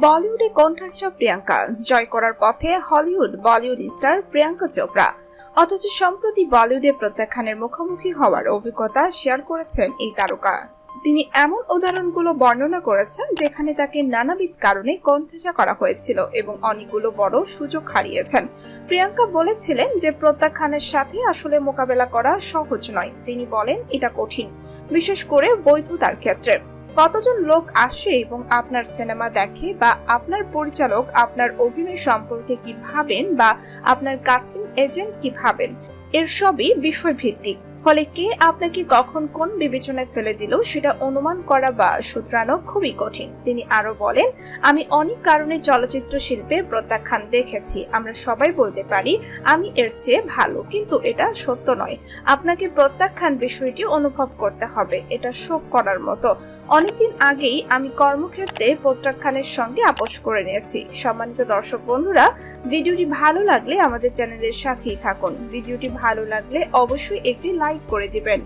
বলিউডে কণ্ঠাসা প্রিয়াঙ্কা। জয় করার পথে Hollywood Bollywood star Priyanka Chopra. অথচ সম্প্রতি বলিউডে প্রত্যাখ্যানের মুখোমুখি হওয়ার অভিজ্ঞতা শেয়ার করেছেন এই তারকা। তিনি এমন উদাহরণগুলো বর্ণনা করেছেন যেখানে তাকে নানাবিধ কারণে কণ্ঠাসা করা হয়েছিল এবং অনেকগুলো বড় সুযোগ হারিয়েছেন। প্রিয়াঙ্কা বলেছিলেন যে, প্রত্যাখ্যানের সাথে আসলে মোকাবেলা করা সহজ নয়। তিনি বলেন, এটা কঠিন, বিশেষ করে বৈধতার ক্ষেত্রে। কতজন লোক আসে এবং আপনার সিনেমা দেখে বা আপনার পরিচালক আপনার অভিনয় সম্পর্কে কি ভাবেন বা আপনার কাস্টিং এজেন্ট কি ভাবেন? এর সবই বিষয় ভিত্তিক ফলে কে আপনাকে কখন কোন বিবেচনায় ফেলে দিল সেটা অনুমান করা বা শুধরানো খুবই কঠিন। তিনি আরও বলেন, আমি অনেক কারণে চলচ্চিত্র শিল্পে প্রত্যাখ্যান দেখেছি। আমরা সবাই বলতে পারি, আমি এর চেয়ে ভালো। কিন্তু এটা সত্য নয়। আপনাকে প্রত্যাখ্যান বিষয়টি অনুভব করতে হবে। এটা শোক করার মতো। অনেকদিন আগেই আমি কর্মক্ষেত্রে প্রত্যাখ্যানের সঙ্গে আপোষ করে নিয়েছি। সম্মানিত দর্শক বন্ধুরা, ভিডিওটি ভালো লাগলে আমাদের চ্যানেলের সাথেই থাকুন। ভিডিওটি ভালো লাগলে অবশ্যই একটি লাইক করে দিবেন।